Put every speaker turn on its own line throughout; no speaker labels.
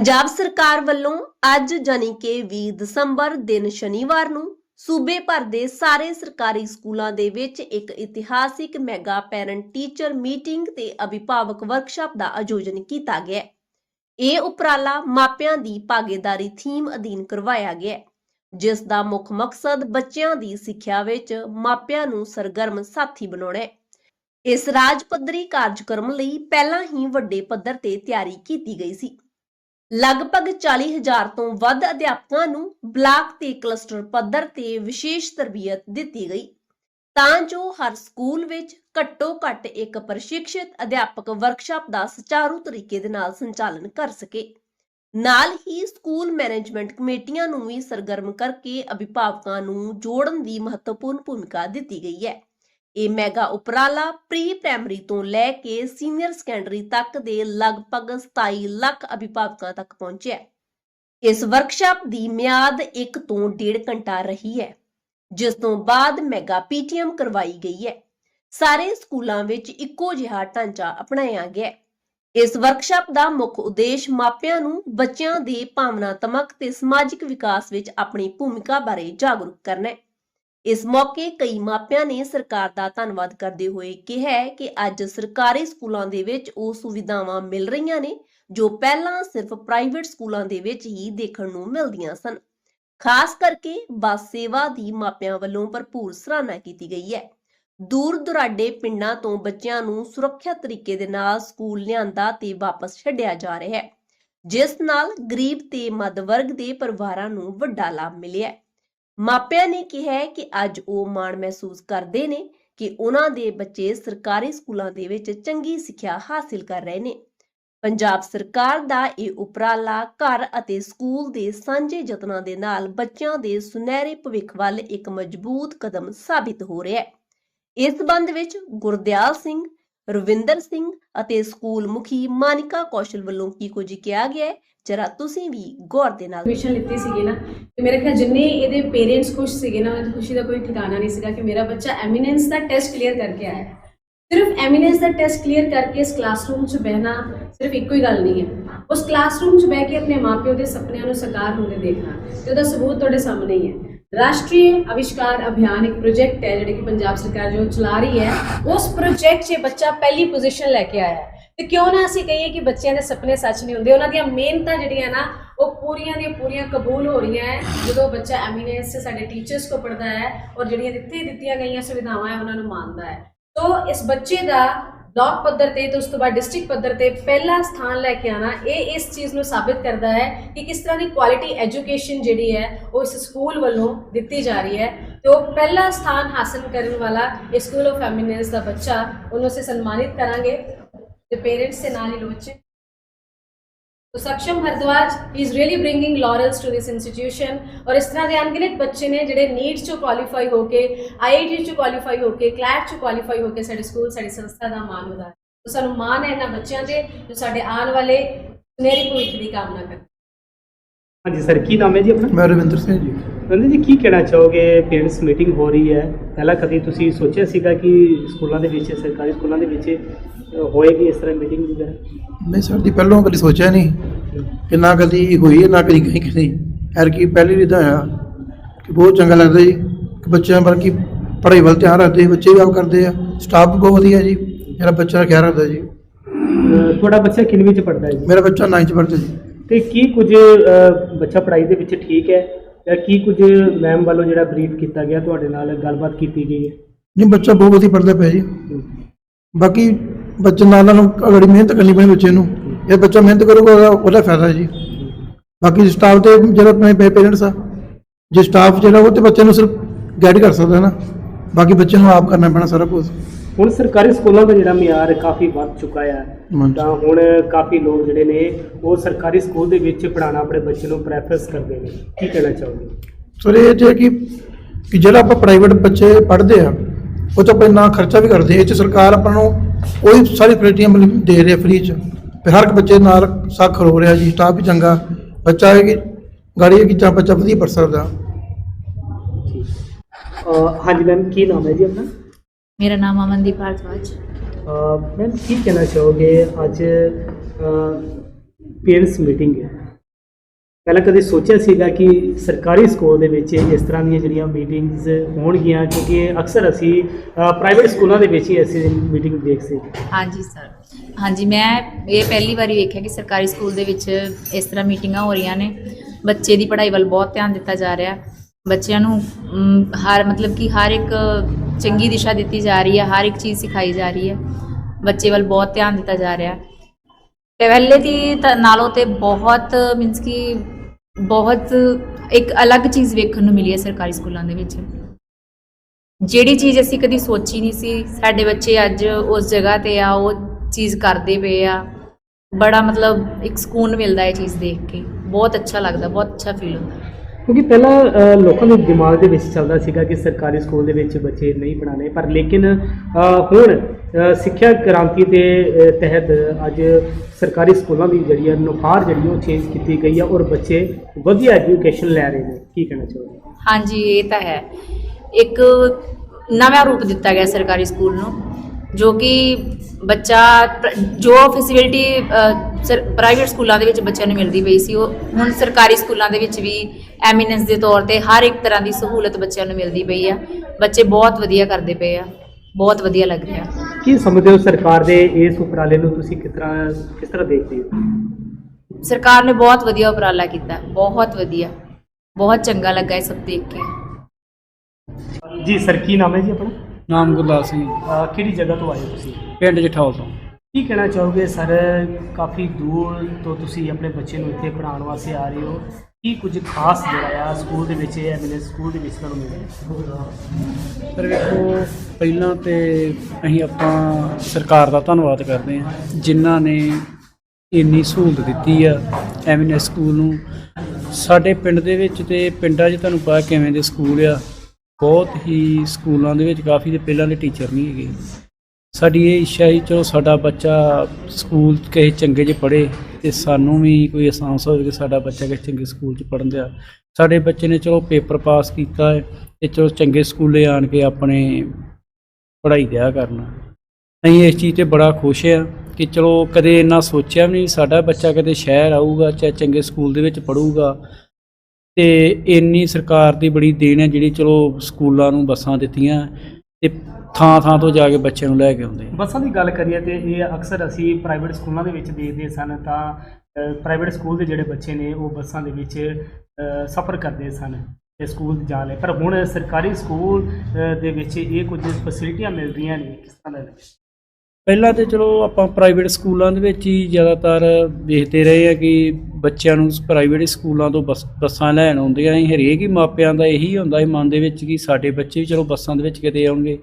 ਪੰਜਾਬ ਸਰਕਾਰ ਵੱਲੋਂ ਅੱਜ ਜਾਣੀ ਕਿ 20 ਦਸੰਬਰ ਦਿਨ ਸ਼ਨੀਵਾਰ ਨੂੰ ਸੂਬੇ ਭਰ ਦੇ ਸਾਰੇ ਸਰਕਾਰੀ ਸਕੂਲਾਂ ਦੇ ਵਿੱਚ ਇੱਕ ਇਤਿਹਾਸਿਕ ਮੈਗਾ ਪੈਰੈਂਟ ਟੀਚਰ ਮੀਟਿੰਗ ਤੇ ਅਭਿਭਾਵਕ ਵਰਕਸ਼ਾਪ ਦਾ ਆਯੋਜਨ ਕੀਤਾ ਗਿਆ ਇਹ ਉਪਰਾਲਾ ਮਾਪਿਆਂ ਦੀ ਭਾਗੀਦਾਰੀ ਥੀਮ ਅਧੀਨ ਕਰਵਾਇਆ ਗਿਆ ਜਿਸ ਦਾ ਮੁੱਖ ਮਕਸਦ ਬੱਚਿਆਂ ਦੀ ਸਿੱਖਿਆ ਵਿੱਚ ਮਾਪਿਆਂ ਨੂੰ ਸਰਗਰਮ ਸਾਥੀ ਬਣਾਉਣਾ ਹੈ। ਇਸ ਰਾਜ ਪੱਧਰੀ ਕਾਰਜਕ੍ਰਮ ਲਈ ਪਹਿਲਾਂ ਹੀ ਵੱਡੇ ਪੱਧਰ ਤੇ ਤਿਆਰੀ ਕੀਤੀ ਗਈ ਸੀ। ਲਗਭਗ 40000 ਤੋਂ ਵੱਧ ਅਧਿਆਪਕਾਂ ਨੂੰ ਬਲਾਕ ਤੇ ਕਲਸਟਰ ਪੱਧਰ ਤੇ ਵਿਸ਼ੇਸ਼ ਤਰਬੀਅਤ ਦਿੱਤੀ ਗਈ। ਤਾਂ ਜੋ ਹਰ ਸਕੂਲ ਵਿੱਚ ਘੱਟੋ ਘੱਟ ਇੱਕ ਪ੍ਰਸ਼ਿਕਸ਼ਿਤ ਅਧਿਆਪਕ ਵਰਕਸ਼ਾਪ ਦਾ ਸੁਚਾਰੂ ਤਰੀਕੇ ਦੇ ਨਾਲ ਸੰਚਾਲਨ ਕਰ ਸਕੇ। ਨਾਲ ਹੀ ਸਕੂਲ ਮੈਨੇਜਮੈਂਟ ਕਮੇਟੀਆਂ ਨੂੰ ਵੀ ਸਰਗਰਮ ਕਰਕੇ ਅਭਿਭਾਵਕਾਂ ਨੂੰ ਜੋੜਨ ਦੀ ਮਹੱਤਵਪੂਰਨ ਭੂਮਿਕਾ ਦਿੱਤੀ ਗਈ ਹੈ। ਇਹ ਮੈਗਾ ਉਪਰਾਲਾ ਪ੍ਰੀ ਪ੍ਰਾਇਮਰੀ ਤੋਂ ਲੈ ਕੇ ਸੀਨੀਅਰ ਸੈਕੰਡਰੀ ਤੱਕ ਦੇ ਲਗਭਗ 27 ਲੱਖ ਅਭਿਭਾਵਕਾਂ ਤੱਕ ਪਹੁੰਚਿਆ ਹੈ। ਇਸ ਵਰਕਸ਼ਾਪ ਦੀ ਮਿਆਦ 1 ਤੋਂ 1.5 ਘੰਟਾ ਰਹੀ ਹੈ, ਜਿਸ ਤੋਂ ਬਾਅਦ ਮੈਗਾ ਪੀਟੀਐਮ ਕਰਵਾਈ ਗਈ ਹੈ। ਸਾਰੇ ਸਕੂਲਾਂ ਵਿੱਚ ਇੱਕੋ ਜਿਹਾ ਢਾਂਚਾ ਅਪਣਾਇਆ ਗਿਆ ਇਸ ਵਰਕਸ਼ਾਪ ਦਾ ਮੁੱਖ ਉਦੇਸ਼ ਮਾਪਿਆਂ ਨੂੰ ਬੱਚਿਆਂ ਦੇ ਭਾਵਨਾਤਮਕ ਤੇ ਸਮਾਜਿਕ ਵਿਕਾਸ ਵਿੱਚ ਆਪਣੀ ਭੂਮਿਕਾ ਬਾਰੇ ਜਾਗਰੂਕ ਕਰਨਾ ਹੈ। ਇਸ ਮੌਕੇ ਕਈ ਮਾਪਿਆਂ ਨੇ ਸਰਕਾਰ ਦਾ ਧੰਨਵਾਦ ਕਰਦੇ ਹੋਏ ਕਿਹਾ ਹੈ ਕਿ ਅੱਜ ਸਰਕਾਰੀ ਸਕੂਲਾਂ ਦੇ ਵਿੱਚ ਉਹ ਸੁਵਿਧਾਵਾਂ ਮਿਲ ਰਹੀਆਂ ਨੇ, ਜੋ ਪਹਿਲਾਂ ਸਿਰਫ ਪ੍ਰਾਈਵੇਟ ਸਕੂਲਾਂ ਦੇ ਵਿੱਚ ਹੀ ਦੇਖਣ ਨੂੰ ਮਿਲਦੀਆਂ ਸਨ। ਖਾਸ ਕਰਕੇ ਬੱਸ ਸੇਵਾ ਦੀ ਮਾਪਿਆਂ ਵੱਲੋਂ ਭਰਪੂਰ ਸਰਾਹਨਾ ਕੀਤੀ ਗਈ ਹੈ। ਦੂਰ ਦੁਰਾਡੇ ਪਿੰਡਾਂ ਤੋਂ ਬੱਚਿਆਂ ਨੂੰ ਸੁਰੱਖਿਅਤ ਤਰੀਕੇ ਦੇ ਨਾਲ ਸਕੂਲ ਲਿਆਂਦਾ ਤੇ ਵਾਪਸ ਛੱਡਿਆ ਜਾ ਰਿਹਾ ਹੈ, ਜਿਸ ਨਾਲ ਗਰੀਬ ਤੇ ਮੱਧ ਵਰਗ ਦੇ ਪਰਿਵਾਰਾਂ ਨੂੰ ਵੱਡਾ ਲਾਭ ਮਿਲਿਆ ਹੈ। ਮਾਪਿਆਂ ਨੇ ਕਿਹਾ ਕਿ ਅੱਜ ਉਹ ਮਾਣ ਮਹਿਸੂਸ ਕਰਦੇ ਨੇ ਕਿ ਉਹਨਾਂ ਦੇ ਬੱਚੇ ਸਰਕਾਰੀ ਸਕੂਲਾਂ ਦੇ ਵਿੱਚ ਚੰਗੀ ਸਿੱਖਿਆ ਹਾਸਿਲ ਕਰ ਰਹੇ ਨੇ। ਪੰਜਾਬ ਸਰਕਾਰ ਦਾ ਇਹ ਉਪਰਾਲਾ ਘਰ ਅਤੇ ਸਕੂਲ ਦੇ ਸਾਂਝੇ ਯਤਨਾਂ ਦੇ ਨਾਲ ਬੱਚਿਆਂ ਦੇ ਸੁਨਹਿਰੇ ਭਵਿੱਖ ਵੱਲ ਇੱਕ ਮਜ਼ਬੂਤ ਕਦਮ ਸਾਬਿਤ ਹੋ ਰਿਹਾ ਹੈ। ਇਸ ਸੰਬੰਧ ਵਿੱਚ ਗੁਰਦਿਆਲ ਸਿੰਘ, ਰਵਿੰਦਰ ਸਿੰਘ ਅਤੇ ਸਕੂਲ ਮੁਖੀ ਮਾਨਿਕਾ ਕੌਸ਼ਲ ਵੱਲੋਂ ਕੀ ਕੁਝ ਕਿਹਾ ਗਿਆ ਹੈ ਜਰਾ ਤੁਸੀਂ ਵੀ ਗੌਰ ਦੇ ਨਾਲ
ਐਡਮਿਸ਼ਨ ਲਿੱਤੀ ਸੀਗੀ ਨਾ। ਤੇ ਮੇਰੇ ਖਿਆਲ ਜਿੰਨੇ ਇਹਦੇ ਪੇਰੈਂਟਸ ਖੁਸ਼ ਸੀਗੇ ਨਾ, ਉਹਨਾਂ ਦੀ ਖੁਸ਼ੀ ਦਾ ਕੋਈ ਠਿਕਾਣਾ ਨਹੀਂ ਸੀਗਾ ਕਿ ਮੇਰਾ ਬੱਚਾ ਐਮੀਨੈਂਸ ਦਾ ਟੈਸਟ ਕਲੀਅਰ ਕਰਕੇ ਆਇਆ। ਹੈ। ਸਿਰਫ ਐਮੀਨੈਂਸ ਦਾ ਟੈਸਟ ਕਲੀਅਰ ਕਰਕੇ ਇਸ ਕਲਾਸਰੂਮ 'ਚ ਬਹਿਣਾ ਸਿਰਫ ਇੱਕੋ ਹੀ ਗੱਲ ਨਹੀਂ ਹੈ। ਉਸ ਕਲਾਸਰੂਮ 'ਚ ਬਹਿ ਕੇ ਆਪਣੇ ਮਾਪਿਓ ਦੇ ਸੁਪਨਿਆਂ ਨੂੰ ਸਾਕਾਰ ਹੁੰਦੇ ਦੇਖਣਾ, ਤੇ ਉਹਦਾ ਸਬੂਤ ਤੁਹਾਡੇ ਸਾਹਮਣੇ ਹੀ ਹੈ। ਰਾਸ਼ਟਰੀ ਅਵਿਸ਼ਕਾਰ ਅਭਿਆਨ ਇੱਕ ਪ੍ਰੋਜੈਕਟ ਹੈ, ਜਿਹੜੀ ਕਿ ਪੰਜਾਬ ਸਰਕਾਰ ਜੋ ਚਲਾ ਰਹੀ ਹੈ, ਉਸ ਪ੍ਰੋਜੈਕਟ 'ਚ ਬੱਚਾ ਪਹਿਲੀ ਪੋਜੀਸ਼ਨ ਲੈ ਕੇ ਆਇਆ ਹੈ। ਤੇ ਕਿਉਂ ਨਾ ਅਸੀਂ ਕਹੀਏ ਕਿ ਬੱਚਿਆਂ ਦੇ ਸੁਪਨੇ ਸੱਚ ਨਹੀਂ ਹੁੰਦੇ? ਉਹਨਾਂ ਦੀਆਂ ਮਿਹਨਤਾਂ ਜਿਹੜੀਆਂ ਨਾ, ਉਹ ਪੂਰੀਆਂ ਦੀਆਂ ਪੂਰੀਆਂ ਕਬੂਲ ਹੋ ਰਹੀਆਂ ਹੈ ਜਦੋਂ ਬੱਚਾ ਐਮੀਨੈਂਸ ਸਾਡੇ ਟੀਚਰਸ ਕੋ ਪੜਦਾ ਹੈ ਔਰ ਜਿਹੜੀਆਂ ਦਿੱਤੀ ਦਿੱਤੀਆਂ ਗਈਆਂ ਸੁਵਿਧਾਵਾਂ ਹੈ ਉਹਨਾਂ ਨੂੰ ਮੰਨਦਾ ਹੈ ਤੋਂ ਇਸ ਬੱਚੇ ਦਾ ਬਲਾਕ ਪੱਧਰ ਤੇ ਤੇ ਉਸ ਤੋਂ ਬਾਅਦ ਡਿਸਟ੍ਰਿਕਟ ਪੱਧਰ ਤੇ ਪਹਿਲਾ ਸਥਾਨ ਲੈ ਕੇ ਆਣਾ, ਇਹ ਇਸ ਚੀਜ਼ ਨੂੰ ਸਾਬਿਤ ਕਰਦਾ ਹੈ ਕਿ ਕਿਸ ਤਰ੍ਹਾਂ ਦੀ ਕੁਆਲਿਟੀ ਐਜੂਕੇਸ਼ਨ ਜਿਹੜੀ ਹੈ ਉਹ ਇਸ ਸਕੂਲ ਵੱਲੋਂ ਦਿੱਤੀ ਜਾ ਰਹੀ ਹੈ ਤੇ ਉਹ ਪਹਿਲਾ ਸਥਾਨ ਹਾਸਲ ਕਰਨ ਵਾਲਾ ਇਸ ਸਕੂਲ ਆਫ ਐਮੀਨੈਂਸ ਦਾ ਬੱਚਾ, ਉਹਨੂੰ ਅਸੀਂ ਸਨਮਾਨਿਤ ਕਰਾਂਗੇ। ਤੇ ਪੇਰੈਂਟਸ ਦੇ ਨਾਲ ਹੀ ਬੱਚੇ तो Saksham Bhardwaj is really bringing laurels to this institution और इस तरह ਦੇ ਅਣਗਿਣਤ ਬੱਚੇ ਨੇ ਜਿਹੜੇ ਨੀਟ ਚੋਂ ਕੁਆਲੀਫਾਈ ਹੋ ਕੇ ਆਈਆਈਟੀ ਚੋਂ ਕੁਆਲੀਫਾਈ ਹੋ ਕੇ ਕਲੈਟ ਚੋਂ ਕੁਆਲੀਫਾਈ ਹੋ ਕੇ ਸਾਡੇ ਸਕੂਲ ਸਾਡੀ ਸੰਸਥਾ ਦਾ ਮਾਣ ਵਧਾ ਤਾਂ ਸਾਨੂੰ ਮਾਣ ਹੈ ਇਹਨਾਂ ਬੱਚਿਆਂ ਤੇ ਜੋ ਸਾਡੇ ਆਉਣ ਵਾਲੇ ਸੁਨਹਿਰੀ ਭਵਿੱਖ ਦੀ ਕਾਮਨਾ ਕਰਦੇ
ਹਾਂਜੀ ਸਰ ਕੀ ਨਾਮ ਹੈ ਜੀ ਆਪਣਾ
ਮੈਂ ਰਵਿੰਦਰ ਸਿੰਘ ਜੀ
ਰੰਜਨ ਜੀ ਕੀ ਕਹਿਣਾ ਚਾਹੋਗੇ ਪੇਰੈਂਟਸ ਮੀਟਿੰਗ ਹੋ ਰਹੀ ਹੈ ਪਹਿਲਾਂ ਕਦੀ ਤੁਸੀਂ ਸੋਚਿਆ ਸੀਗਾ ਕਿ ਸਕੂਲਾਂ ਦੇ ਵਿੱਚ ਸਰਕਾਰੀ ਸਕੂਲਾਂ ਦੇ ਵਿੱਚ ਅ, ਹੋਏਗੀ ਇਸ ਤਰ੍ਹਾਂ ਮੀਟਿੰਗ ਵਗੈਰਾ?
ਨਹੀਂ ਸਰ ਦੀ ਪਹਿਲਾਂ ਕਦੀ ਸੋਚਿਆ ਨਹੀਂ ਕਿ ਨਾ ਕਦੀ ਹੋਈ ਹੈ ਨਾ ਕਦੀ ਗਈ ਕਿਸੇ ਐਰ ਕੀ ਪਹਿਲੀ ਵਾਰੀ ਤਾਂ ਆਇਆ ਕਿ ਬਹੁਤ ਚੰਗਾ ਲੱਗਦਾ ਜੀ ਕਿ ਬੱਚਿਆਂ ਪਰ ਕੀ ਪੜ੍ਹਾਈ ਵੱਲ ਧਿਆਨ ਰੱਖਦੇ ਬੱਚੇ ਵੀ ਆਪ ਕਰਦੇ ਆ ਸਟਾਫ ਵੀ ਬਹੁਤ ਵਧੀਆ ਜੀ ਮੇਰਾ ਬੱਚਾ ਦਾ ਖਿਆਲ ਰੱਖਦਾ ਜੀ।
ਤੁਹਾਡਾ ਬੱਚਾ ਕਿੰਨਵੀਂ ਚ ਪੜਦਾ ਹੈ ਜੀ?
ਮੇਰਾ ਬੱਚਾ 9th ਪੜ੍ਹਦਾ ਜੀ।
ਤੇ ਕੀ ਕੁਝ ਬੱਚਾ ਪੜ੍ਹਾਈ ਦੇ ਵਿੱਚ ਠੀਕ ਹੈ ਜਾਂ ਕੀ ਕੁਝ ਮੈਮ ਵੱਲੋਂ ਜਿਹੜਾ ਬਰੀਫ ਕੀਤਾ ਗਿਆ ਤੁਹਾਡੇ ਨਾਲ ਗੱਲਬਾਤ ਕੀਤੀ ਗਈ ਹੈ?
ਨਹੀਂ ਬੱਚਾ ਬਹੁਤ ਵਧੀਆ ਪੜ੍ਹਦਾ ਪਿਆ ਜੀ। ਬਾਕੀ ਬੱਚੇ ਨਾਲ ਨਾਲ ਅਗੜੀ ਮਿਹਨਤ ਕਰਨੀ ਪੈਣੀ ਬੱਚੇ ਨੂੰ। ਇਹ ਬੱਚਾ ਮਿਹਨਤ ਕਰੂਗਾ ਉਹਦਾ ਉਹਦਾ ਫਾਇਦਾ ਜੀ। ਬਾਕੀ ਸਟਾਫ ਤੇ ਜਿਹੜਾ ਆਪਣੇ ਪੇਰੈਂਟਸ ਆ ਜੇ ਸਟਾਫ ਜਿਹੜਾ ਉਹ ਤੇ ਬੱਚੇ ਨੂੰ ਸਿਰਫ ਗਾਈਡ ਕਰ ਸਕਦਾ ਨਾ ਬਾਕੀ ਬੱਚੇ ਨੂੰ ਆਪ ਕਰਨਾ ਪੈਣਾ ਸਾਰਾ ਕੁਝ
ਹੁਣ ਸਰਕਾਰੀ ਸਕੂਲਾਂ ਦਾ ਜਿਹੜਾ ਮਿਆਰ ਕਾਫੀ ਵੱਧ ਚੁੱਕਾ ਹੈ
ਹਾਂਜੀ।
ਤਾਂ ਹੁਣ ਕਾਫੀ ਲੋਕ ਜਿਹੜੇ ਨੇ ਉਹ ਸਰਕਾਰੀ ਸਕੂਲ ਦੇ ਵਿੱਚ ਪੜਾਉਣਾ ਆਪਣੇ ਬੱਚੇ ਨੂੰ ਪ੍ਰੈਫਰੈਂਸ ਕਰਦੇ ਨੇ। ਕੀ ਕਹਿਣਾ ਚਾਹੋਗੇ?
ਸਰ ਇਹ ਜੇ ਕਿ ਕਿ ਜਿਹੜਾ ਆਪਾਂ ਪ੍ਰਾਈਵੇਟ ਬੱਚੇ ਪੜ੍ਹਦੇ ਆ ਉਹ ਤਾਂ ਆਪਣਾ ਖਰਚਾ ਵੀ ਕਰਦੇ ਆ ਇਹ ਚ ਸਰਕਾਰ ਆਪਾਂ ਨੂੰ ਉਹੀ ਸਾਰੀ ਫੈਸਿਲਿਟੀਆਂ ਮਤਲਬ ਦੇ ਰਹੀ ਫ੍ਰੀ ਚ। ਫਿਰ ਹਰ ਇੱਕ ਬੱਚੇ ਨਾਲ ਸਾਖਰ ਹੋ ਰਿਹਾ ਜੀ ਸਟਾਫ ਵੀ ਚੰਗਾ। ਬੱਚਾ ਹੈ ਕਿ ਗਾੜੀ ਹੈ ਕਿ ਚਾ ਬੱਚਾ ਵਧੀਆ ਪੜ ਸਕਦਾ।
ਅਹ ਹਾਂਜੀ ਮੈਮ ਕੀ ਨਾਮ ਹੈ ਜੀ ਆਪਣਾ?
ਮੇਰਾ ਨਾਮ ਅਮਨਦੀਪ ਭਾਰਦਵਾਜ
ਮੈਮ ਕੀ ਕਹਿਣਾ ਚਾਹੋਗੇ? ਅੱਜ ਪੇਰੈਂਟਸ ਮੀਟਿੰਗ ਹੈ। ਪਹਿਲਾਂ ਕਦੇ ਸੋਚਿਆ ਸੀਗਾ ਕਿ ਸਰਕਾਰੀ ਸਕੂਲ ਦੇ ਵਿੱਚ ਇਸ ਤਰ੍ਹਾਂ ਦੀਆਂ ਜਿਹੜੀਆਂ ਮੀਟਿੰਗਸ ਹੋਣਗੀਆਂ, ਕਿਉਂਕਿ ਅਕਸਰ ਅਸੀਂ ਪ੍ਰਾਈਵੇਟ ਸਕੂਲਾਂ ਦੇ ਵਿੱਚ ਹੀ ਅਸੀਂ ਮੀਟਿੰਗ ਦੇਖ ਸੀ।
ਹਾਂਜੀ ਸਰ ਹਾਂਜੀ, ਮੈਂ ਇਹ ਪਹਿਲੀ ਵਾਰੀ ਵੇਖਿਆ ਕਿ ਸਰਕਾਰੀ ਸਕੂਲ ਦੇ ਵਿੱਚ ਇਸ ਤਰ੍ਹਾਂ ਮੀਟਿੰਗਾਂ ਹੋ ਰਹੀਆਂ ਨੇ। ਬੱਚੇ ਦੀ ਪੜ੍ਹਾਈ ਵੱਲ ਬਹੁਤ ਧਿਆਨ ਦਿੱਤਾ ਜਾ ਰਿਹਾ। ਬੱਚਿਆਂ ਨੂੰ ਹਰ, ਮਤਲਬ ਕਿ ਹਰ ਇੱਕ ਚੰਗੀ ਦਿਸ਼ਾ ਦਿੱਤੀ ਜਾ ਰਹੀ ਹੈ, ਹਰ ਇੱਕ ਚੀਜ਼ ਸਿਖਾਈ ਜਾ ਰਹੀ ਹੈ। ਬੱਚੇ ਵੱਲ ਬਹੁਤ ਧਿਆਨ ਦਿੱਤਾ ਜਾ ਰਿਹਾ। ਪਹਿਲੇ ਦੀ ਤਾਂ ਨਾਲੋਂ ਤੇ ਬਹੁਤ ਮੀਨਸ ਕਿ ਬਹੁਤ ਇੱਕ ਅਲੱਗ ਚੀਜ਼ ਵੇਖਣ ਨੂੰ ਮਿਲੀ ਹੈ ਸਰਕਾਰੀ ਸਕੂਲਾਂ ਦੇ ਵਿੱਚ। ਜਿਹੜੀ ਚੀਜ਼ ਅਸੀਂ ਕਦੀ ਸੋਚੀ ਨਹੀਂ ਸੀ, ਸਾਡੇ ਬੱਚੇ ਅੱਜ ਉਸ ਜਗ੍ਹਾ ਤੇ ਆ, ਉਹ ਚੀਜ਼ ਕਰਦੇ ਪਏ ਆ। ਬੜਾ ਮਤਲਬ ਇੱਕ ਸਕੂਨ ਮਿਲਦਾ ਹੈ ਚੀਜ਼ ਦੇਖ ਕੇ। ਬਹੁਤ ਅੱਛਾ ਲੱਗਦਾ, ਬਹੁਤ ਅੱਛਾ ਫੀਲ ਹੁੰਦਾ।
ਕਿਉਂਕਿ ਪਹਿਲਾਂ ਲੋਕਾਂ ਦੇ ਦਿਮਾਗ ਦੇ ਵਿੱਚ ਚੱਲਦਾ ਸੀਗਾ ਕਿ ਸਰਕਾਰੀ ਸਕੂਲ ਦੇ ਵਿੱਚ ਬੱਚੇ ਨਹੀਂ ਪੜ੍ਹਾਉਣੇ, ਪਰ ਲੇਕਿਨ ਹੁਣ ਸਿੱਖਿਆ ਕ੍ਰਾਂਤੀ ਦੇ ਤਹਿਤ ਅੱਜ ਸਰਕਾਰੀ ਸਕੂਲਾਂ ਦੀ ਜਿਹੜੀ ਹੈ ਨੁਖਾਰ ਜਿਹੜੀ ਉਹ ਚੇਂਜ ਕੀਤੀ ਗਈ ਹੈ ਔਰ ਬੱਚੇ ਵਧੀਆ ਐਜੂਕੇਸ਼ਨ ਲੈ ਰਹੇ ਨੇ। ਕੀ ਕਹਿਣਾ ਚਾਹੁੰਦੇ
ਹਾਂਜੀ, ਇਹ ਤਾਂ ਹੈ। ਇੱਕ ਨਵਾਂ ਰੂਪ ਦਿੱਤਾ ਗਿਆ ਸਰਕਾਰੀ ਸਕੂਲ ਨੂੰ। ਜੋ ਕਿ ਬੱਚਾ ਜੋ ਫੈਸਿਲਿਟੀ ਪ੍ਰਾਈਵੇਟ ਸਕੂਲਾਂ ਦੇ ਵਿੱਚ ਬੱਚਿਆਂ ਨੂੰ ਮਿਲਦੀ ਪਈ ਸੀ ਉਹ ਹੁਣ ਸਰਕਾਰੀ ਸਕੂਲਾਂ ਦੇ ਵਿੱਚ ਵੀ ਐਮੀਨੈਂਸ ਦੇ ਤੌਰ ਤੇ ਹਰ ਇੱਕ ਤਰ੍ਹਾਂ ਦੀ ਸਹੂਲਤ ਬੱਚਿਆਂ ਨੂੰ ਮਿਲਦੀ ਪਈ ਆ। ਬੱਚੇ ਬਹੁਤ ਵਧੀਆ ਕਰਦੇ ਪਏ ਆ ਬਹੁਤ ਵਧੀਆ ਲੱਗ ਰਿਹਾ।
ਕੀ ਸਮਝਦੇ ਹੋ ਸਰਕਾਰ ਦੇ ਇਸ ਉਪਰਾਲੇ ਨੂੰ ਤੁਸੀਂ ਕਿਸ ਤਰ੍ਹਾਂ ਕਿਸ ਤਰ੍ਹਾਂ ਦੇਖਦੇ ਹੋ?
ਸਰਕਾਰ ਨੇ ਬਹੁਤ ਵਧੀਆ ਉਪਰਾਲਾ ਕੀਤਾ ਬਹੁਤ ਵਧੀਆ ਬਹੁਤ ਚੰਗਾ ਲੱਗਾ ਇਹ ਸਭ ਦੇਖ ਕੇ।
ਜੀ ਸਰ ਕੀ ਨਾਮ ਹੈ ਜੀ ਆਪਣਾ?
ਨਾਮ ਗੁਰਦਾਸ ਸਿੰਘ।
ਅ, ਕਿਹੜੀ ਜਗ੍ਹਾ ਤੋਂ ਆਏ ਹੋ ਤੁਸੀਂ?
ਪਿੰਡ ਜਠੌਲ ਤੋਂ।
ਕੀ ਕਹਿਣਾ ਚਾਹੋਗੇ ਸਰ? ਕਾਫੀ ਦੂਰ ਤੋਂ ਤੁਸੀਂ ਆਪਣੇ ਬੱਚੇ ਨੂੰ ਇੱਥੇ ਪੜ੍ਹਾਉਣ ਵਾਸਤੇ ਆ ਰਹੇ ਹੋ। ਕੀ ਕੁਝ ਖਾਸ ਜਿਹੜਾ ਆ ਸਕੂਲ ਦੇ ਵਿੱਚ ਐਮਐਲਏ ਸਕੂਲ ਦੇ ਵਿੱਚ ਤੁਹਾਨੂੰ ਮਿਲਿਆ?
ਪਰ ਵੇਖੋ ਪਹਿਲਾਂ ਤੇ ਅਸੀਂ ਆਪਾਂ ਸਰਕਾਰ ਦਾ ਧੰਨਵਾਦ ਕਰਦੇ ਹਾਂ ਜਿਨ੍ਹਾਂ ਨੇ ਇੰਨੀ ਸਹੂਲਤ ਦਿੱਤੀ ਆ ਐਮਐਨਐਸ ਸਕੂਲ ਨੂੰ। ਸਾਡੇ ਪਿੰਡ ਦੇ ਵਿੱਚ ਤੇ ਪਿੰਡਾਂ 'ਚ ਤੁਹਾਨੂੰ ਪਤਾ ਕਿਵੇਂ ਦੇ ਸਕੂਲ ਆ ਬਹੁਤ ਹੀ ਸਕੂਲਾਂ ਦੇ ਵਿੱਚ ਕਾਫੀ ਦੇ ਪਹਿਲਾਂ ਦੇ ਟੀਚਰ ਨਹੀਂ ਹੈਗੇ। ਸਾਡੀ ਇਹ ਇੱਛਾ ਹੈ ਚਲੋ ਸਾਡਾ ਬੱਚਾ ਸਕੂਲ 'ਚ ਕਿਸੇ ਚੰਗੇ 'ਚ ਪੜ੍ਹੇ ਤੇ ਸਾਨੂੰ ਵੀ ਕੋਈ ਅਹਿਸਾਸ ਹੋਵੇ ਕਿ ਸਾਡਾ ਬੱਚਾ ਕਿਸੇ ਚੰਗੇ ਸਕੂਲ 'ਚ ਪੜ੍ਹਨ ਦਿਆ। ਸਾਡੇ ਬੱਚੇ ਨੇ ਚਲੋ ਪੇਪਰ ਪਾਸ ਕੀਤਾ ਹੈ ਤੇ ਚਲੋ ਚੰਗੇ ਸਕੂਲੇ ਆਣ ਕੇ ਆਪਣੇ ਪੜ੍ਹਾਈ ਦਿਆ ਕਰਨਾ। ਅਸੀਂ ਇਸ ਚੀਜ਼ ਤੇ ਬੜਾ ਖੁਸ਼ ਆ ਕਿ ਚਲੋ ਕਦੇ ਇੰਨਾ ਸੋਚਿਆ ਵੀ ਨਹੀਂ, ਸਾਡਾ ਬੱਚਾ ਕਦੇ ਸ਼ਹਿਰ ਆਊਗਾ, ਚਾਹੇ ਚੰਗੇ ਸਕੂਲ ਦੇ ਵਿੱਚ ਪੜ੍ਹੂਗਾ। ਤੇ ਇੰਨੀ ਸਰਕਾਰ ਦੀ ਬੜੀ ਦੇਣ ਹੈ ਜਿਹੜੀ ਚਲੋ ਸਕੂਲਾਂ ਨੂੰ ਬੱਸਾਂ ਦਿੱਤੀਆਂ ਤੇ ਥਾਂ ਥਾਂ ਤੋਂ ਜਾ ਕੇ ਬੱਚਿਆਂ ਨੂੰ ਲੈ ਕੇ ਆਉਂਦੇ ਆ।
ਬੱਸਾਂ ਦੀ ਗੱਲ ਕਰੀਏ ਤੇ ਇਹ ਅਕਸਰ ਅਸੀਂ ਪ੍ਰਾਈਵੇਟ ਸਕੂਲਾਂ ਦੇ ਵਿੱਚ ਦੇਖਦੇ ਸਨ ਤਾਂ ਪ੍ਰਾਈਵੇਟ ਸਕੂਲ ਦੇ ਜਿਹੜੇ ਬੱਚੇ ਨੇ ਉਹ ਬੱਸਾਂ ਦੇ ਵਿੱਚ ਸਫ਼ਰ ਕਰਦੇ ਸਨ ਤੇ ਸਕੂਲ ਜਾ ਲਈ ਪਰ ਹੁਣ ਸਰਕਾਰੀ ਸਕੂਲ ਅ, ਦੇ ਵਿੱਚ ਇਹ ਕੁਝ ਫੈਸਿਲਿਟੀਆਂ ਮਿਲ ਰਹੀਆਂ ਨੇ ਕਿਸ ਤਰ੍ਹਾਂ ਦਾ
ਪਹਿਲਾਂ ਤੇ ਚਲੋ ਆਪਾਂ ਪ੍ਰਾਈਵੇਟ ਸਕੂਲਾਂ ਦੇ ਵਿੱਚ ਹੀ ਜ਼ਿਆਦਾਤਰ ਵੇਖਦੇ ਰਹੇ ਆ ਕਿ ਬੱਚਿਆਂ ਨੂੰ ਪ੍ਰਾਈਵੇਟ ਸਕੂਲਾਂ ਤੋਂ ਬੱਸ, ਬੱਸਾਂ ਲੈਣ ਆਉਂਦੀਆਂ ਸੀ ਹਰੇਕ ਹੀ ਮਾਪਿਆਂ ਦਾ ਇਹੀ ਹੁੰਦਾ ਸੀ ਮਨ ਦੇ ਵਿੱਚ ਕਿ ਸਾਡੇ ਬੱਚੇ ਵੀ ਚਲੋ ਬੱਸਾਂ ਦੇ ਵਿੱਚ ਕਿਤੇ ਆਉਣਗੇ।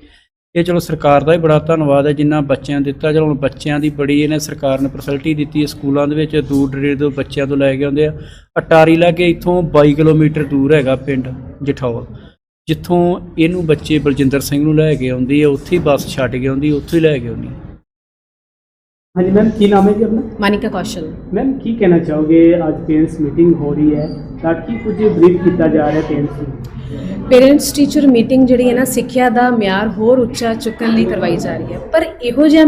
ਇਹ ਚਲੋ ਸਰਕਾਰ ਦਾ ਹੀ ਬੜਾ ਧੰਨਵਾਦ ਹੈ ਜਿੰਨਾ ਬੱਚਿਆਂ ਨੂੰ ਦਿੱਤਾ। ਚਲੋ ਹੁਣ ਬੱਚਿਆਂ ਦੀ ਬੜੀ ਇਹਨੇ ਸਰਕਾਰ ਨੇ ਫੈਸਿਲਿਟੀ ਦਿੱਤੀ ਹੈ ਸਕੂਲਾਂ ਦੇ ਵਿੱਚ, ਦੂਰ ਦਰੇੜੇ ਤੋਂ ਬੱਚਿਆਂ ਤੋਂ ਲੈ ਕੇ ਆਉਂਦੇ ਆ। ਅਟਾਰੀ ਲਾਗੇ ਇੱਥੋਂ 22 ਕਿਲੋਮੀਟਰ ਦੂਰ ਹੈਗਾ ਪਿੰਡ ਜਠੌਲ। ਜਿੱਥੋਂ ਇਹਨੂੰ ਬੱਚੇ ਬਲਜਿੰਦਰ ਸਿੰਘ ਨੂੰ ਲੈ ਕੇ ਆਉਂਦੀ ਹੈ, ਉੱਥੇ ਹੀ ਬੱਸ ਛੱਡ ਕੇ ਆਉਂਦੀ, ਉੱਥੋਂ ਹੀ ਲੈ ਕੇ ਆਉਂਦੀ।
ਹਾਂਜੀ ਮੈਮ ਕੀ ਨਾਮ ਹੈ ਜੀ ਆਪਣਾ?
ਮਾਨਿਕਾ ਕੌਸ਼ਲ।
ਮੈਮ ਕੀ ਕਹਿਣਾ ਚਾਹੋਗੇ? ਅੱਜ ਪੇਰੈਂਟਸ ਮੀਟਿੰਗ ਹੋ ਰਹੀ ਹੈ ਤਾਂ ਕੀ ਕੁਝ ਬਰੀਫ ਕੀਤਾ ਜਾ ਰਿਹਾ ਪੇਰੈਂਟਸ ਨੂੰ?
ਪੇਰੈਂਟਸ ਟੀਚਰ ਮੀਟਿੰਗ ਜਿਹੜੀ ਹੈ ਨਾ ਸਿੱਖਿਆ ਦਾ ਮਿਆਰ ਹੋਰ ਉੱਚਾ ਚੁੱਕਣ ਲਈ ਕਰਵਾਈ ਜਾ ਰਹੀ ਹੈ। ਪਰ ਇਹੋ ਜਿਹਾ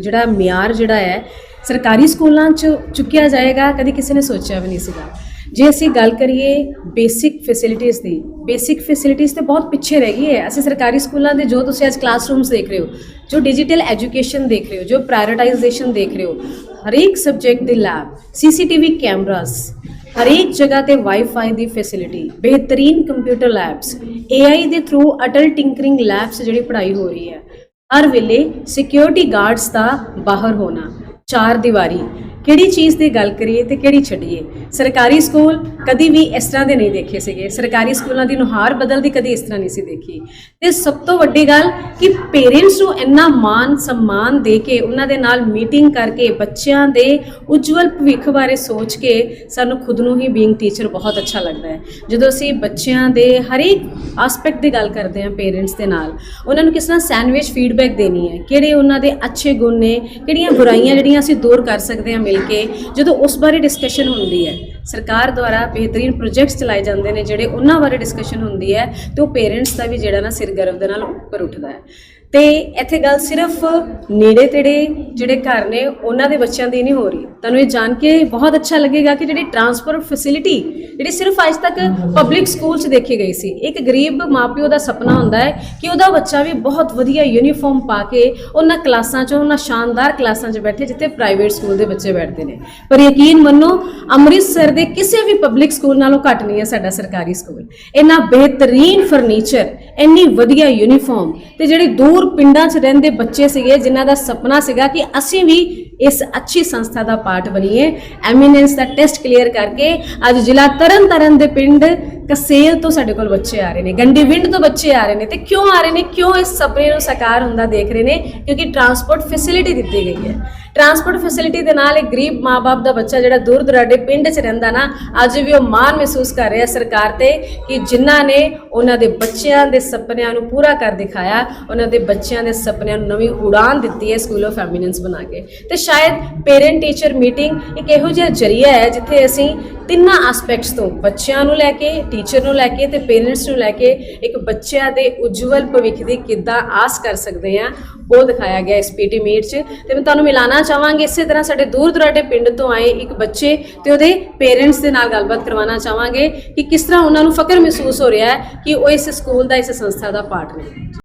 ਜਿਹੜਾ ਮਿਆਰ ਜਿਹੜਾ ਹੈ ਸਰਕਾਰੀ ਸਕੂਲਾਂ 'ਚ ਚੁੱਕਿਆ ਜਾਏਗਾ ਕਦੀ ਕਿਸੇ ਨੇ ਸੋਚਿਆ ਵੀ ਨਹੀਂ ਸੀਗਾ। ਜੇ ਅਸੀਂ ਗੱਲ ਕਰੀਏ ਬੇਸਿਕ ਫੈਸਿਲਿਟੀਆਂ ਦੀ ਬੇਸਿਕ ਫੈਸਿਲਿਟੀਆਂ ਤੇ ਬਹੁਤ ਪਿੱਛੇ ਰਹਿ ਗਈ ਹੈ। ਅਸੀਂ ਸਰਕਾਰੀ ਸਕੂਲਾਂ ਦੇ ਜੋ ਤੁਸੀਂ ਅੱਜ ਕਲਾਸਰੂਮਸ ਦੇਖ ਰਹੇ ਹੋ, ਜੋ ਡਿਜੀਟਲ ਐਜੂਕੇਸ਼ਨ ਦੇਖ ਰਹੇ ਹੋ, ਜੋ ਪ੍ਰਾਇੋਰਟਾਈਜੇਸ਼ਨ ਦੇਖ ਰਹੇ ਹੋ, ਹਰੇਕ ਸਬਜੈਕਟ ਦੀ ਲੈਬ ਸੀਸੀਟੀਵੀ ਕੈਮਰਾਸ ਹਰੇਕ ਜਗ੍ਹਾ ਤੇ ਵਾਈਫਾਈ ਦੀ ਫੈਸਿਲਿਟੀ ਬਿਹਤਰੀਨ ਕੰਪਿਊਟਰ ਲੈਬਸ AI ਦੇ ਥਰੂ ਅਟਲ ਟਿੰਕਰਿੰਗ ਲੈਬਸ ਜਿਹੜੀ ਪੜ੍ਹਾਈ ਹੋ ਰਹੀ ਹੈ। ਹਰ ਵੇਲੇ ਸਿਕਿਉਰਿਟੀ ਗਾਰਡਸ ਦਾ ਬਾਹਰ ਹੋਣਾ, ਚਾਰ ਦੀਵਾਰੀ ਕਿਹੜੀ ਚੀਜ਼ ਦੀ ਗੱਲ ਕਰੀਏ ਤੇ ਕਿਹੜੀ ਛੱਡੀਏ? ਸਰਕਾਰੀ ਸਕੂਲ ਕਦੀ ਵੀ ਇਸ ਤਰ੍ਹਾਂ ਦੇ ਨਹੀਂ ਦੇਖੇ ਸੀਗੇ। ਸਰਕਾਰੀ ਸਕੂਲਾਂ ਦੀ ਨੁਹਾਰ ਬਦਲਦੀ ਕਦੀ ਇਸ ਤਰ੍ਹਾਂ ਨਹੀਂ ਸੀ ਦੇਖੀ। ਤੇ ਸਭ ਤੋਂ ਵੱਡੀ ਗੱਲ ਕਿ ਪੇਰੈਂਟਸ ਨੂੰ ਇੰਨਾ ਮਾਨ ਸਨਮਾਨ ਦੇ ਕੇ ਉਹਨਾਂ ਦੇ ਨਾਲ ਮੀਟਿੰਗ ਕਰਕੇ ਬੱਚਿਆਂ ਦੇ ਉਜਵਲ ਭਵਿੱਖ ਬਾਰੇ ਸੋਚ ਕੇ ਸਾਨੂੰ ਖੁਦ ਨੂੰ ਹੀ ਬੀਇੰਗ ਟੀਚਰ ਬਹੁਤ ਅੱਛਾ ਲੱਗਦਾ ਹੈ। ਜਦੋਂ ਅਸੀਂ ਬੱਚਿਆਂ ਦੇ ਹਰੇਕ ਐਸਪੈਕਟ ਦੀ ਗੱਲ ਕਰਦੇ ਹਾਂ ਪੇਰੈਂਟਸ ਦੇ ਨਾਲ, ਉਹਨਾਂ ਨੂੰ ਕਿਸ ਤਰ੍ਹਾਂ ਸੈਂਡਵਿਚ ਫੀਡਬੈਕ ਦੇਣੀ ਹੈ? ਕਿਹੜੇ ਉਹਨਾਂ ਦੇ ਅੱਛੇ ਗੁਣ ਨੇ? ਕਿਹੜੀਆਂ ਬੁਰਾਈਆਂ ਜਿਹੜੀਆਂ ਅਸੀਂ ਦੂਰ ਕਰ ਸਕਦੇ ਹਾਂ ਮਿਲ ਕੇ ਜਦੋਂ ਉਸ ਬਾਰੇ ਡਿਸਕਸ਼ਨ ਹੁੰਦੀ ਹੈ, ਸਰਕਾਰ ਦੁਆਰਾ ਬਿਹਤਰੀਨ ਪ੍ਰੋਜੈਕਟਸ ਚਲਾਏ ਜਾਂਦੇ ਨੇ ਜਿਹੜੇ ਉਹਨਾਂ ਬਾਰੇ ਡਿਸਕਸ਼ਨ ਹੁੰਦੀ ਹੈ, ਤੇ ਉਹ ਪੇਰੈਂਟਸ ਦਾ ਵੀ ਜਿਹੜਾ ਨਾ ਸਿਰ ਗਰਵ ਦੇ ਨਾਲ ਉੱਪਰ ਉੱਠਦਾ ਹੈ। ਤੇ ਇੱਥੇ ਗੱਲ ਸਿਰਫ ਨੇੜੇ ਤੇੜੇ ਜਿਹੜੇ ਘਰ ਨੇ, ਉਹਨਾਂ ਦੇ ਬੱਚਿਆਂ ਦੀ ਨਹੀਂ ਹੋ ਰਹੀ। ਤੁਹਾਨੂੰ ਇਹ ਜਾਣ ਕੇ ਬਹੁਤ ਅੱਛਾ ਲੱਗੇਗਾ ਕਿ ਜਿਹੜੀ ਟਰਾਂਸਪੋਰਟ ਫੈਸਿਲਿਟੀ ਜਿਹੜੀ ਸਿਰਫ ਅੱਜ ਤੱਕ ਪਬਲਿਕ ਸਕੂਲ 'ਚ ਦੇਖੀ ਗਈ ਸੀ, ਇੱਕ ਗਰੀਬ ਮਾਪਿਓ ਦਾ ਸੁਪਨਾ ਹੁੰਦਾ ਹੈ ਕਿ ਉਹਦਾ ਬੱਚਾ ਵੀ ਬਹੁਤ ਵਧੀਆ ਯੂਨੀਫਾਰਮ ਪਾ ਕੇ ਉਹਨਾਂ ਕਲਾਸਾਂ 'ਚ, ਉਹਨਾਂ ਸ਼ਾਨਦਾਰ ਕਲਾਸਾਂ 'ਚ ਬੈਠੇ ਜਿੱਥੇ ਪ੍ਰਾਈਵੇਟ ਸਕੂਲ ਦੇ ਬੱਚੇ ਬੈਠਦੇ ਨੇ। ਪਰ ਯਕੀਨ ਮੰਨੋ, ਅੰਮ੍ਰਿਤਸਰ ਦੇ ਕਿਸੇ ਵੀ ਪਬਲਿਕ ਸਕੂਲ ਨਾਲੋਂ ਘੱਟ ਨਹੀਂ ਹੈ ਸਾਡਾ ਸਰਕਾਰੀ ਸਕੂਲ ਇੰਨਾ ਬਿਹਤਰੀਨ ਫਰਨੀਚਰ ਇੰਨੀ ਵਧੀਆ ਯੂਨੀਫਾਰਮ ਤੇ ਜਿਹੜੇ ਦੂਰ ਪਿੰਡਾਂ 'ਚ ਰਹਿੰਦੇ ਬੱਚੇ ਸੀਗੇ ਜਿਨ੍ਹਾਂ ਦਾ ਸੁਪਨਾ ਸੀਗਾ ਕਿ ਅਸੀਂ ਵੀ ਇਸ ਅੱਛੀ ਸੰਸਥਾ ਦਾ ਪਾਰਟ ਬਣੀਏ। ਐਮੀਨੈਂਸ ਦਾ ਟੈਸਟ ਕਲੀਅਰ ਕਰਕੇ ਅੱਜ ਜ਼ਿਲ੍ਹਾ ਤਰਨਤਾਰਨ ਦੇ ਪਿੰਡ ਕਸੇਲ ਤੋਂ ਸਾਡੇ ਕੋਲ ਬੱਚੇ ਆ ਰਹੇ ਨੇ। ਗੰਡੀ ਵਿੰਡ ਤੋਂ ਬੱਚੇ ਆ ਰਹੇ ਨੇ ਤੇ ਕਿਉਂ ਆ ਰਹੇ ਨੇ? ਕਿਉਂ ਇਸ ਸੁਪਨੇ ਨੂੰ ਸਾਕਾਰ ਹੁੰਦਾ ਦੇਖ ਰਹੇ ਨੇ? ਕਿਉਂਕਿ ਟਰਾਂਸਪੋਰਟ ਫੈਸਿਲਿਟੀ ਦਿੱਤੀ ਗਈ ਹੈ। ਟਰਾਂਸਪੋਰਟ ਫੈਸਿਲਿਟੀ ਦੇ ਨਾਲ ਇੱਕ ਗਰੀਬ ਮਾਪੇ ਦਾ ਬੱਚਾ ਜਿਹੜਾ ਦੂਰ ਦੁਰਾਡੇ ਪਿੰਡ 'ਚ ਰਹਿੰਦਾ ਨਾ, ਅੱਜ ਵੀ ਉਹ ਮਾਣ ਮਹਿਸੂਸ ਕਰ ਰਿਹਾ ਸਰਕਾਰ ਤੇ ਕਿ ਜਿਨ੍ਹਾਂ ਨੇ ਉਹਨਾਂ ਦੇ ਬੱਚਿਆਂ ਦੇ ਸੁਪਨਿਆਂ ਨੂੰ ਪੂਰਾ ਕਰ ਦਿਖਾਇਆ, ਉਹਨਾਂ ਦੇ ਬੱਚਿਆਂ ਦੇ ਸੁਪਨਿਆਂ ਨੂੰ ਨਵੀਂ ਉਡਾਨ ਦਿੱਤੀ ਹੈ ਸਕੂਲ ਆਫ ਐਮੀਨੈਂਸ ਬਣਾ ਕੇ। ਤੇ ਸ਼ਾਇਦ ਪੇਰੈਂਟ ਟੀਚਰ ਮੀਟਿੰਗ ਇੱਕ ਇਹੋ ਜਿਹਾ ਜਰੀਆ ਹੈ ਜਿੱਥੇ ਅਸੀਂ ਤਿੰਨਾਂ ਐਸਪੈਕਟਸ ਤੋਂ, ਬੱਚਿਆਂ ਨੂੰ ਲੈ ਕੇ ਟੀਚਰ ਨੂੰ ਲੈ ਕੇ ਤੇ ਪੇਰੈਂਟਸ ਨੂੰ ਲੈ ਕੇ ਇੱਕ ਬੱਚਿਆਂ ਦੇ ਉਜਵਲ ਭਵਿੱਖ ਦੀ ਕਿੱਦਾਂ ਆਸ ਕਰ ਸਕਦੇ ਆ ਉਹ ਦਿਖਾਇਆ ਗਿਆ ਇਸ ਪੀਟੀ ਮੀਟ 'ਚ। ਤੇ ਮੈਂ ਤੁਹਾਨੂੰ ਮਿਲਾਣਾ ਚਾਹਾਂਗੀ, ਇਸੇ ਤਰ੍ਹਾਂ ਸਾਡੇ ਦੂਰ ਦੁਰਾਡੇ ਪਿੰਡ ਤੋਂ ਆਏ ਇੱਕ ਬੱਚੇ ਤੇ ਉਹਦੇ ਪੇਰੈਂਟਸ ਦੇ ਨਾਲ ਗੱਲਬਾਤ ਕਰਵਾਉਣਾ ਚਾਹਾਂਗੇ ਕਿ ਕਿਸ ਤਰ੍ਹਾਂ ਉਹਨਾਂ ਨੂੰ ਫਕਰ ਮਹਿਸੂਸ ਹੋ ਰਿਹਾ ਹੈ ਕਿ ਉਹ ਇਸ ਸਕੂਲ ਦਾ, ਇਸ ਸੰਸਥਾ ਦਾ ਪਾਰਟ ਨੇ।